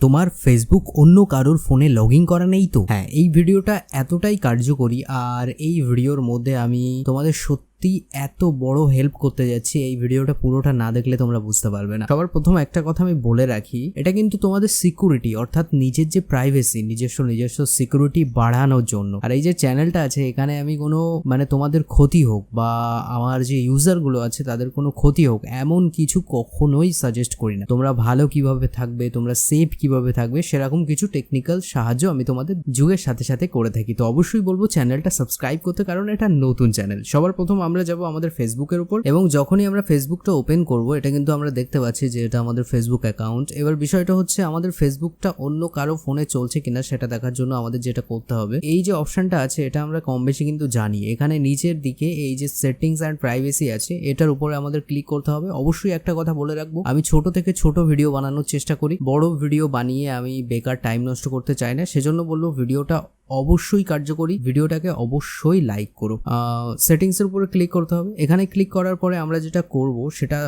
তোমার ফেসবুক অন্য কারোর ফোনে লগ ইন করা নেই তো? হ্যাঁ এই ভিডিওটা এতটাই কার্যকরী আর এই ভিডিওর মধ্যে আমি তোমাদের সত্যি এত বড় হেল্প করতে যাচ্ছি, এই ভিডিওটা পুরোটা না দেখলে তোমরা বুঝতে পারবে না। সবার প্রথম একটা কথা আমি বলে রাখি, এটা কিন্তু তোমাদের সিকিউরিটি অর্থাৎ নিজের যে প্রাইভেসি নিজস্ব নিজস্ব সিকিউরিটি বাড়ানোর জন্য। আর এই যে চ্যানেলটা আছে, এখানে আমি কোনো মানে তোমাদের ক্ষতি হোক বা আমার যে ইউজারগুলো আছে, তাদের কোনো ক্ষতি হোক, এমন কিছু কখনোই সাজেস্ট করি না। তোমরা ভালো কীভাবে থাকবে, তোমরা সেফ কীভাবে থাকবে, সেরকম কিছু টেকনিক্যাল সাহায্য আমি তোমাদের যুগের সাথে সাথে করে থাকি। তো অবশ্যই বলব চ্যানেলটা সাবস্ক্রাইব করতে, কারণ এটা নতুন চ্যানেল সবার প্রথম আমরা যাব আমাদের ফেসবুকের উপর এবং যখনই আমরা ফেসবুকটা ওপেন করব, এটা কিন্তু আমরা দেখতে পাচ্ছি যে এটা আমাদের ফেসবুক অ্যাকাউন্ট এবার বিষয়টা হচ্ছে, আমাদের ফেসবুকটা অন্য কারও ফোনে চলছে কিনা সেটা দেখার জন্য আমাদের যেটা করতে হবে। এই যে অপশনটা আছে, এটা আমরা কম বেশি কিন্তু জানি। এখানে নিচের দিকে এই যে সেটিংস অ্যান্ড প্রাইভেসি আছে, এটার উপরে আমাদের ক্লিক করতে হবে। অবশ্যই একটা কথা বলে রাখব, আমি ছোট থেকে ছোট ভিডিও বানানোর চেষ্টা করি। বড় ভিডিও বানিয়ে আমি বেকার টাইম নষ্ট করতে চাই না। সেজন্য বলল ভিডিওটা অবশ্যই কার্যকরী। ভিডিওটাকে অবশ্যই লাইক করো। সেটিংস এর উপরে ক্লিক করতে হবে। এখানে ক্লিক করার পরে আমরা যেটা করব, সেটা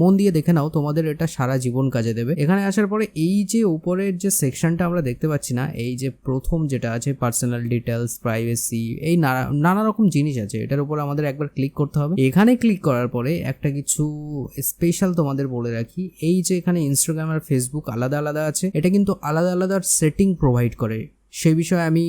মন দিয়ে দেখে নাও, তোমাদের এটা সারা জীবন কাজে দেবে। এখানে আসার পরে এই যে উপরের যে সেকশনটা আমরা দেখতে পাচ্ছি না, এই যে প্রথম যেটা আছে পার্সোনাল ডিটেলস প্রাইভেসি এই নানা রকম জিনিস আছে। এটার উপর আমাদের একবার ক্লিক করতে হবে। এখানে ক্লিক করার পরে একটা কিছু স্পেশাল তোমাদের বলে রাখি। এই যে এখানে ইনস্টাগ্রাম আর ফেসবুক আলাদা আলাদা আছে, এটা কিন্তু আলাদা আলাদা সেটিং প্রোভাইড করে। সেই বিষয়ে আমি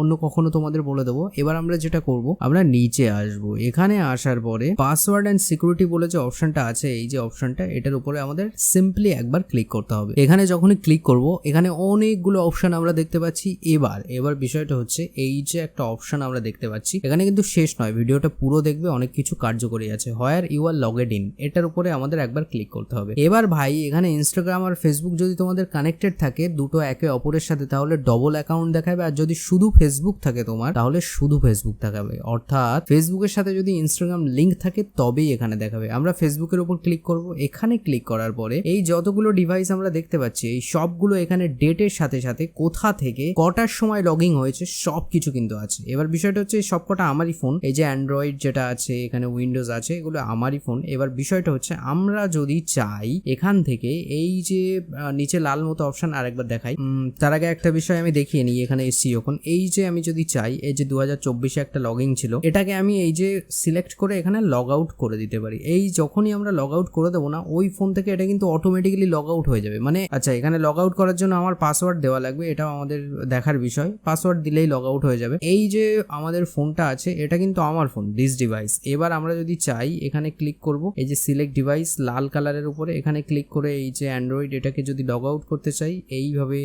অন্য কখনো তোমাদের বলে দেবো। এবার আমরা যেটা করব, আমরা নিচে আসব। এখানে আসার পরে পাসওয়ার্ড অ্যান্ড সিকিউরিটি বলে যে অপশনটা আছে, এই যে অপশনটা এটার উপরে আমাদের সিম্পলি একবার ক্লিক করতে হবে। এখানে যখনই ক্লিক করব, এখানে অনেকগুলো অপশন আমরা দেখতে পাচ্ছি। এবার এবার বিষয়টা হচ্ছে, এই যে একটা অপশন আমরা দেখতে পাচ্ছি, এখানে কিন্তু শেষ নয়, ভিডিওটা পুরো দেখবে, অনেক কিছু কার্যকরী আছে। Where you are logged in এটার উপরে আমাদের একবার ক্লিক করতে হবে। এবার ভাই, এখানে ইনস্টাগ্রাম আর ফেসবুক যদি তোমাদের কানেক্টেড থাকে, দুটো একে অপরের সাথে, তাহলে ডবল অ্যাকাউন্ট দেখাবে আর যদি শুধু ফেসবুক থাকে তোমার, তাহলে শুধু ফেসবুক দেখাবে। অর্থাৎ ফেসবুকের সাথে যদি ইনস্টাগ্রাম লিঙ্ক থাকে, তবেই এখানে দেখাবে। আমরা ফেসবুকের উপর ক্লিক করব। এখানে ক্লিক করার পরে এই যতগুলো ডিভাইস আমরা দেখতে পাচ্ছি, এই সবগুলো এখানে ডেটের সাথে সাথে কোথা থেকে কটার সময় লগিং হয়েছে সব কিছু কিন্তু আছে। এবার বিষয়টা হচ্ছে, এই সবকটা আমারই ফোন এই যে অ্যান্ড্রয়েড যেটা আছে, এখানে উইন্ডোজ আছে, এগুলো আমারই ফোন এবার বিষয়টা হচ্ছে, আমরা যদি চাই এখান থেকে এই যে নিচে লাল মতো অপশন আরেকবার দেখাই। তার আগে একটা বিষয় আমি দেখিয়ে নিই এখানে এসছি যখন। এই যে আমি যদি চাই, এই যে দু হাজার চব্বিশে একটা লগিং ছিল, এটাকে আমি এই যে সিলেক্ট করে এখানে লগ আউট করে দিতে পারি। এই যখনই আমরা লগ আউট করে দেবো না, ওই ফোন থেকে এটা কিন্তু অটোমেটিক্যালি লগ আউট হয়ে যাবে। মানে আচ্ছা এখানে লগ আউট করার জন্য আমার পাসওয়ার্ড দেওয়া লাগবে, এটাও আমাদের দেখার বিষয়। পাসওয়ার্ড দিলেই লগ আউট হয়ে যাবে। এই যে আমাদের ফোনটা আছে, এটা কিন্তু আমার ফোন দিস ডিভাইস এবার আমরা যদি চাই, এখানে ক্লিক করব। এই যে সিলেক্ট ডিভাইস লাল কালারের উপরে এখানে ক্লিক করে এই যে অ্যান্ড্রয়েড এটাকে যদি লগ আউট করতে চাই, এইভাবে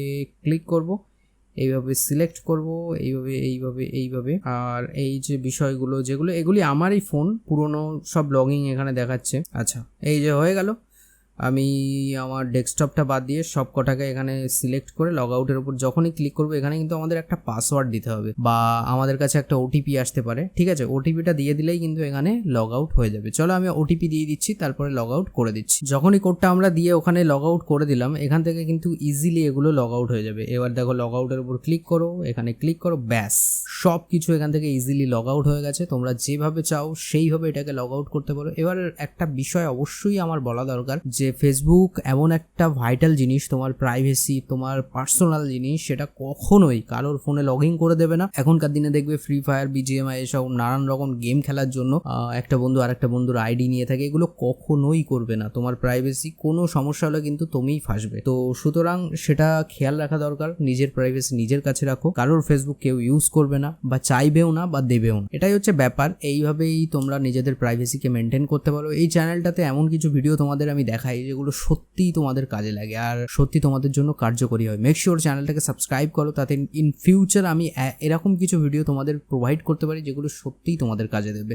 ক্লিক করব। এইভাবে সিলেক্ট করব, এইভাবে এইভাবে এইভাবে। আর এই যে বিষয়গুলো, যেগুলো, এগুলি আমারই ফোন পুরনো সব লগিং এখানে দেখাচ্ছে। আচ্ছা এই যে হয়ে গেল। আমি আমার ডেস্কটপটা বাদ দিয়ে সব কটাকে এখানে সিলেক্ট করে লগ আউটের উপর যখনই ক্লিক করব, এখানে কিন্তু আমাদের একটা পাসওয়ার্ড দিতে হবে বা আমাদের কাছে একটা ওটিপি আসতে পারে, ঠিক আছে? ওটিপিটা দিয়ে দিলেই কিন্তু এখানে লগ আউট হয়ে যাবে। চলো আমি ওটিপি দিয়ে দিচ্ছি, তারপরে লগ আউট করে দিচ্ছি। যখনই কোডটা আমরা দিয়ে ওখানে লগ আউট করে দিলাম, এখান থেকে কিন্তু ইজিলি এগুলো লগ আউট হয়ে যাবে। এবার দেখো লগ আউটের উপর ক্লিক করো, এখানে ক্লিক করো, ব্যাস। সব কিছু এখান থেকে ইজিলি লগ আউট হয়ে গেছে। তোমরা যেভাবে চাও, সেইভাবে এটাকে লগ আউট করতে পারো। এবার একটা বিষয় অবশ্যই আমার বলা দরকার যে ফেসবুক এমন একটা ভাইটাল জিনিস, তোমার প্রাইভেসি তোমার পার্সোনাল জিনিস, সেটা কখনোই কারোর ফোনে লগ ইন করে দেবে না। এখনকার দিনে দেখবে ফ্রি ফায়ার বিজিএমআই এসব নানান রকম গেম খেলার জন্য একটা বন্ধু আর একটা বন্ধুর আইডি নিয়ে থাকে, এগুলো কখনোই করবে না। তোমার প্রাইভেসি কোনো সমস্যা হলে কিন্তু তুমিই ফাঁসবে। তো সুতরাং সেটা খেয়াল রাখা দরকার। নিজের প্রাইভেসি নিজের কাছে রাখো। কারোর ফেসবুক কেউ ইউজ করবে না। বা চাইবেও না বা দেবেও না। এটাই হচ্ছে ব্যাপার। এইভাবেই তোমরা নিজেদের প্রাইভেসিকে মেনটেন করতে পারো। এই চ্যানেলটাতে এমন কিছু ভিডিও তোমাদের আমি দেখাই যেগুলো সত্যিই তোমাদের কাজে লাগে আর সত্যি তোমাদের জন্য কার্যকরী হয়। মেক শিওর চ্যানেলটাকে সাবস্ক্রাইব করো। তাতে ইন ফিউচার আমি এরকম কিছু ভিডিও তোমাদের প্রোভাইড করতে পারি যেগুলো সত্যিই তোমাদের কাজে দেবে।